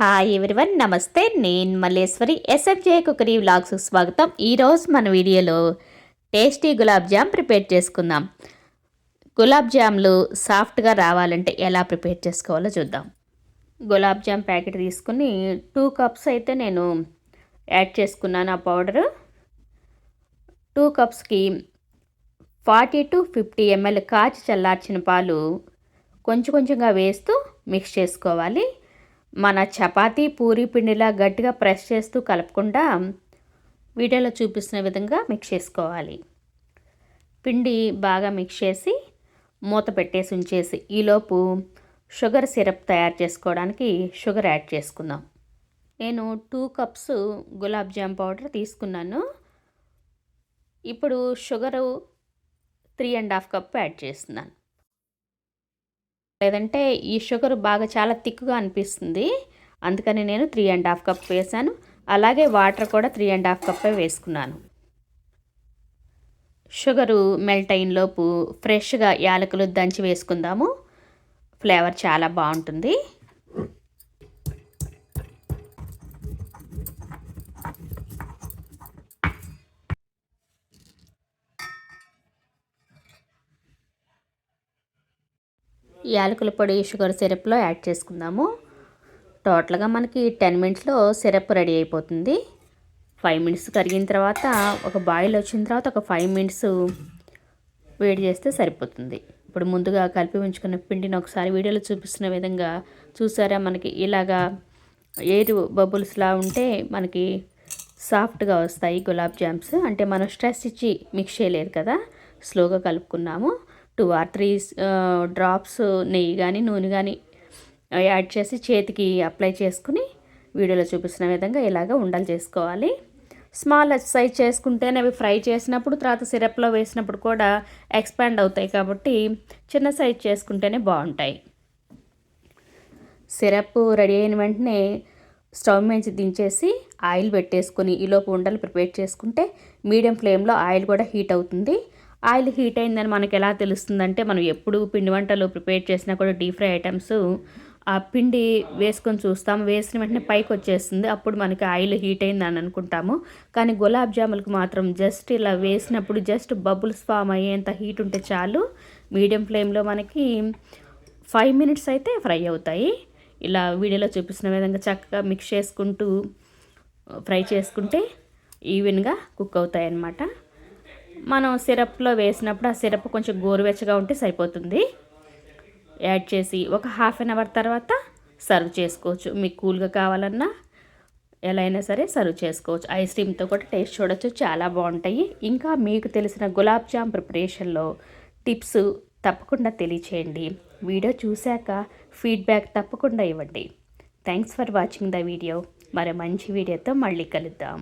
Hi everyone నమస్తే. నేను Malleswari SFJ cookery vlogs స్వాగతం. ఈరోజు మన వీడియోలో టేస్టీ గులాబ్ జామ్ ప్రిపేర్ చేసుకుందాం. గులాబ్ జామ్లు సాఫ్ట్గా రావాలంటే ఎలా ప్రిపేర్ చేసుకోవాలో చూద్దాం. గులాబ్ జామ్ ప్యాకెట్ తీసుకుని టూ కప్స్ అయితే నేను యాడ్ చేసుకున్నాను ఆ పౌడరు. టూ కప్స్కి ఫార్టీ టు ఫిఫ్టీ ఎంఎల్ కాచి చల్లార్చిన పాలు కొంచెం కొంచెంగా వేస్తూ మిక్స్ చేసుకోవాలి. మన చపాతీ పూరి పిండిలా గట్టిగా ప్రెస్ చేస్తూ కలపకుండా వీడియోలో చూపిస్తున్న విధంగా మిక్స్ చేసుకోవాలి. పిండి బాగా మిక్స్ చేసి మూత పెట్టేసి ఉంచేసి ఈలోపు షుగర్ సిరప్ తయారు చేసుకోవడానికి షుగర్ యాడ్ చేసుకుందాం. నేను two cups gulab jam powder తీసుకున్నాను. ఇప్పుడు sugar three and half cup add చేస్తున్నాను. లేదంటే ఈ షుగర్ బాగా చాలా థిక్గా అనిపిస్తుంది. అందుకని నేను త్రీ అండ్ హాఫ్ కప్ వేసాను అలాగే వాటర్ కూడా త్రీ అండ్ హాఫ్ కప్పే వేసుకున్నాను. షుగరు మెల్ట్ అయినలోపు ఫ్రెష్గా యాలకులు దంచి వేసుకుందాము. ఫ్లేవర్ చాలా బాగుంటుంది. యాలకుల పొడి షుగర్ సిరప్లో యాడ్ చేసుకుందాము. టోటల్గా మనకి టెన్ మినిట్స్లో సిరప్ రెడీ అయిపోతుంది. ఫైవ్ మినిట్స్ కరిగిన తర్వాత ఒక బాయిల్ వచ్చిన తర్వాత ఒక ఫైవ్ మినిట్స్ వేడి చేస్తే సరిపోతుంది. ఇప్పుడు ముందుగా కలిపి ఉంచుకున్న పిండిని ఒకసారి వీడియోలో చూపిస్తున్న విధంగా చూసారా? మనకి ఇలాగా ఎయిర్ బబుల్స్లా ఉంటే మనకి సాఫ్ట్గా వస్తాయి గులాబ్ జామ్స్. అంటే మనం స్ట్రెస్ ఇచ్చి మిక్స్ చేయలేదు కదా? స్లోగా కలుపుకున్నాము. టూ ఆర్ త్రీ డ్రాప్స్ నెయ్యి కానీ నూనె కానీ యాడ్ చేసి చేతికి అప్లై చేసుకుని వీడియోలో చూపిస్తున్న విధంగా ఇలాగ ఉండలు చేసుకోవాలి. స్మాల్ సైజ్ చేసుకుంటేనే అవి ఫ్రై చేసినప్పుడు తర్వాత సిరప్లో వేసినప్పుడు కూడా ఎక్స్పాండ్ అవుతాయి కాబట్టి చిన్న సైజ్ చేసుకుంటేనే బాగుంటాయి. సిరప్ రెడీ అయిన వెంటనే స్టవ్ మీద దించేసి ఆయిల్ పెట్టేసుకొని ఈలోపు ఉండలు ప్రిపేర్ చేసుకుంటే మీడియం ఫ్లేమ్లో ఆయిల్ కూడా హీట్ అవుతుంది. ఆయిల్ హీట్ అయిందని మనకి ఎలా తెలుస్తుందంటే మనం ఎప్పుడు పిండి వంటలు ప్రిపేర్ చేసినా కూడా డీప్ ఫ్రై ఐటమ్స్ ఆ పిండి వేసుకొని చూస్తాము. వేసిన వెంటనే పైకి వచ్చేస్తుంది. అప్పుడు మనకి ఆయిల్ హీట్ అయిందని అనుకుంటాము. కానీ గులాబ్ జాములకు మాత్రం జస్ట్ ఇలా వేసినప్పుడు జస్ట్ బబుల్స్ ఫామ్ అయ్యేంత హీట్ ఉంటే చాలు. మీడియం ఫ్లేమ్లో మనకి ఫైవ్ మినిట్స్ అయితే ఫ్రై అవుతాయి. ఇలా వీడియోలో చూపిస్తున్న విధంగా చక్కగా మిక్స్ చేసుకుంటూ ఫ్రై చేసుకుంటే ఈవెన్గా కుక్ అవుతాయి అన్నమాట మనం సిరప్లో వేసినప్పుడు ఆ సిరప్ కొంచెం గోరువెచ్చగా ఉంటే సరిపోతుంది. యాడ్ చేసి ఒక హాఫ్ అన్ అవర్ తర్వాత సర్వ్ చేసుకోవచ్చు. మీకు కూల్గా కావాలన్నా ఎలా అయినా సరే సర్వ్ చేసుకోవచ్చు. ఐస్ క్రీమ్తో కూడా టేస్ట్ చూడొచ్చు. చాలా బాగుంటాయి. ఇంకా మీకు తెలిసిన గులాబ్ జామ్ ప్రిపరేషన్లో టిప్స్ తప్పకుండా తెలియచేయండి. వీడియో చూశాక ఫీడ్బ్యాక్ తప్పకుండా ఇవ్వండి. Thanks for watching the video. మరి మంచి వీడియోతో మళ్ళీ కలుద్దాం.